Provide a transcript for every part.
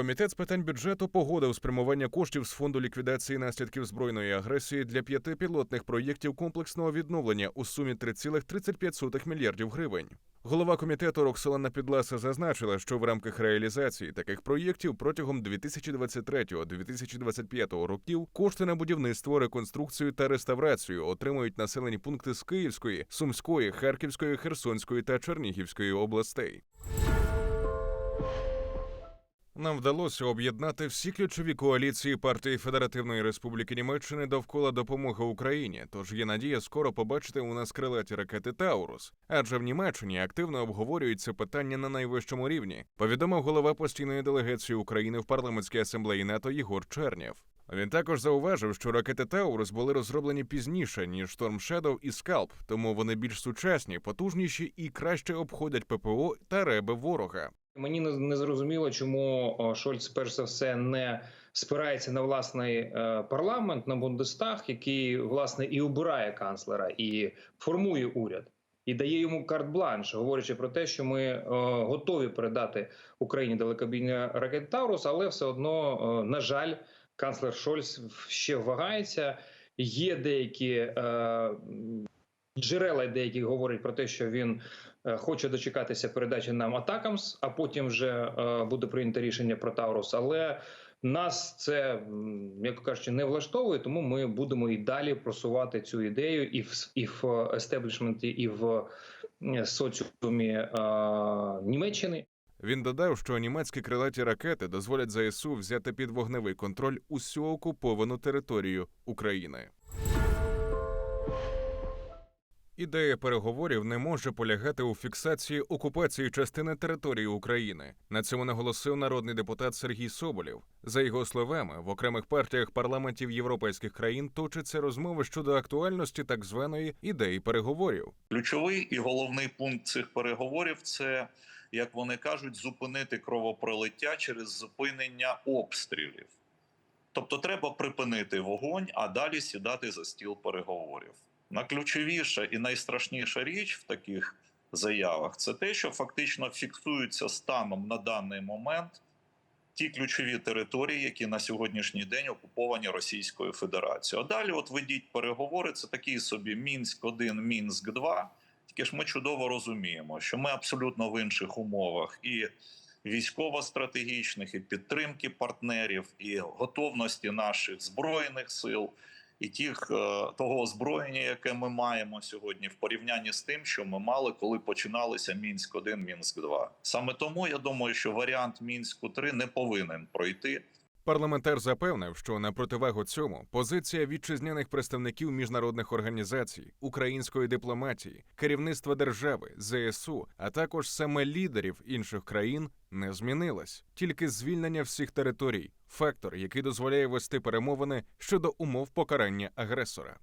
Комітет з питань бюджету погодив спрямування коштів з фонду ліквідації наслідків збройної агресії для п'яти пілотних проєктів комплексного відновлення у сумі 3,35 мільярдів гривень. Голова комітету Роксолана Підласа зазначила, що в рамках реалізації таких проєктів протягом 2023-2025 років кошти на будівництво, реконструкцію та реставрацію отримують населені пункти з Київської, Сумської, Харківської, Херсонської та Чернігівської областей. Нам вдалося об'єднати всі ключові коаліції партії Федеративної Республіки Німеччини довкола допомоги Україні. Тож є надія скоро побачити у нас крилаті ракети Таурус. Адже в Німеччині активно обговорюється питання на найвищому рівні. Повідомив голова постійної делегації України в парламентській асамблеї НАТО Єгор Чернєв. Він також зауважив, що ракети Таурус були розроблені пізніше ніж Storm Shadow і Скалп, тому вони більш сучасні, потужніші і краще обходять ППО та реби ворога. Мені не зрозуміло, чому Шольц перш за все не спирається на власний е, парламент, на Бундестаг, який власне і обирає канцлера, і формує уряд, і дає йому карт-бланш, говорячи про те, що ми готові передати Україні далекобійні ракети Таурус, але все одно, на жаль, канцлер Шольц ще вагається. Є деякі е, джерела, деякі говорять про те, що він хоче дочекатися передачі нам Атакамс, а потім вже е, буде прийнято рішення про Таурус. Але нас це, м'яко кажучи, не влаштовує, тому ми будемо і далі просувати цю ідею і в і в естеблішменті, і в е, соціумі е, Німеччини. Він додав, що німецькі крилаті ракети дозволять ЗСУ взяти під вогневий контроль усю окуповану територію України. Ідея переговорів не може полягати у фіксації окупації частини території України. На цьому наголосив народний депутат Сергій Соболєв. За його словами, в окремих партіях парламентів європейських країн точаться розмови щодо актуальності так званої ідеї переговорів. Ключовий і головний пункт цих переговорів це, як вони кажуть, зупинити кровопролиття через зупинення обстрілів. Тобто, треба припинити вогонь, а далі сідати за стіл переговорів. Найключовіша і найстрашніша річ в таких заявах це те, що фактично фіксується станом на даний момент ті ключові території, які на сьогоднішній день окуповані Російською Федерацією. А далі, от ведіть переговори, це такий собі Мінськ 1 Мінськ 2 Тільки ж ми чудово розуміємо, що ми абсолютно в інших умовах і військово-стратегічних, і підтримки партнерів, і готовності наших збройних сил, і тих е, того озброєння, яке ми маємо сьогодні, в порівнянні з тим, що ми мали, коли починалися Мінськ 1 Мінськ 2 Саме тому я думаю, що варіант Мінську 3 не повинен пройти. Парламентар запевнив, що на противагу цьому позиція вітчизняних представників міжнародних організацій, української дипломатії, керівництва держави, ЗСУ, а також саме лідерів інших країн не змінилась. Тільки звільнення всіх територій, фактор, який дозволяє вести перемовини щодо умов покарання агресора.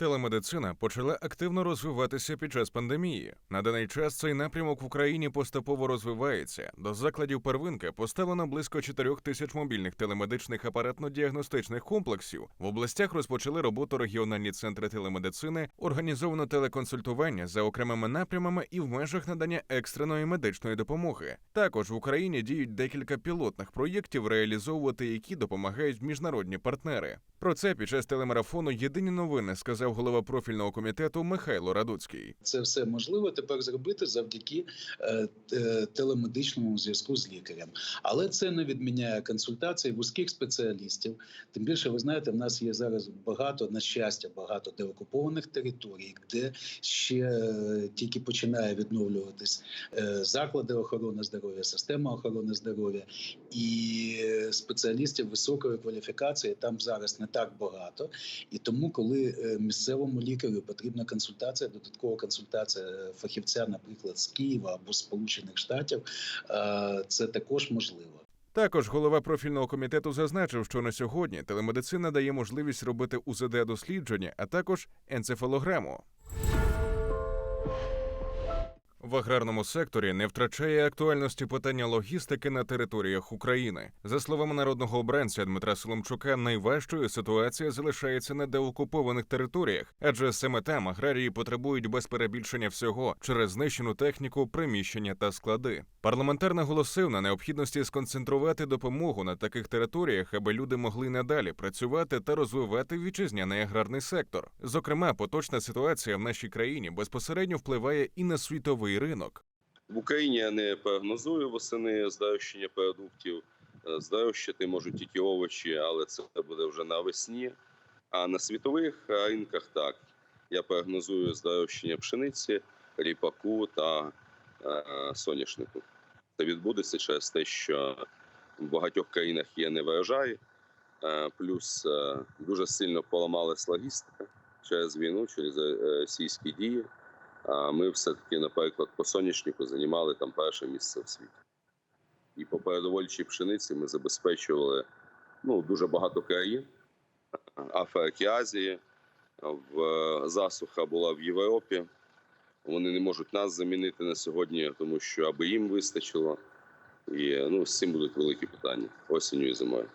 Телемедицина почала активно розвиватися під час пандемії. На даний час цей напрямок в Україні поступово розвивається. До закладів первинки поставлено близько 4 тисяч мобільних телемедичних апаратно-діагностичних комплексів. В областях розпочали роботу регіональні центри телемедицини, організовано телеконсультування за окремими напрямами і в межах надання екстреної медичної допомоги. Також в Україні діють декілька пілотних проєктів, реалізовувати які допомагають міжнародні партнери. Про це під час телемарафону Єдині новини сказав голова профільного комітету Михайло Радуцький. Це все можливо тепер зробити завдяки е, телемедичному зв'язку з лікарем. Але це не відміняє консультації вузьких спеціалістів. Тим більше, ви знаєте, в нас є зараз багато, на щастя, багато деокупованих територій, де ще е, тільки починає відновлюватись е, заклади охорони здоров'я, система охорони здоров'я і спеціалістів високої кваліфікації там зараз не так багато. І тому, коли е, місцевому лікарю потрібна консультація, додаткова консультація фахівця, наприклад, з Києва або Сполучених Штатів, е, це також можливо. Також голова профільного комітету зазначив, що на сьогодні телемедицина дає можливість робити УЗД дослідження, а також енцефалограму. В аграрному секторі не втрачає актуальності питання логістики на територіях України. За словами народного обранця Дмитра Соломчука, найважчою ситуація залишається на деокупованих територіях, адже саме там аграрії потребують без перебільшення всього через знищену техніку, приміщення та склади. Парламентар наголосив на необхідності сконцентрувати допомогу на таких територіях, аби люди могли надалі працювати та розвивати вітчизняний аграрний сектор. Зокрема, поточна ситуація в нашій країні безпосередньо впливає і на світовий ринок. В Україні я не прогнозую восени здорожчання продуктів. Е, Здорожчати можуть тільки овочі, але це буде вже навесні. А на світових ринках так. Я прогнозую здорожчання пшениці, ріпаку та соняшнику. Це відбудеться через те, що в багатьох країнах є неврожай, е, плюс е, дуже сильно поламалась логістика через війну, через е, російські дії. А ми все-таки, наприклад, по соняшнику займали там перше місце в світі. І по передовольчій пшениці ми забезпечували ну, дуже багато країн Африки, Азії. В е, засуха була в Європі. Вони не можуть нас замінити на сьогодні, тому що аби їм вистачило. І ну, з цим будуть великі питання осінню і зимою.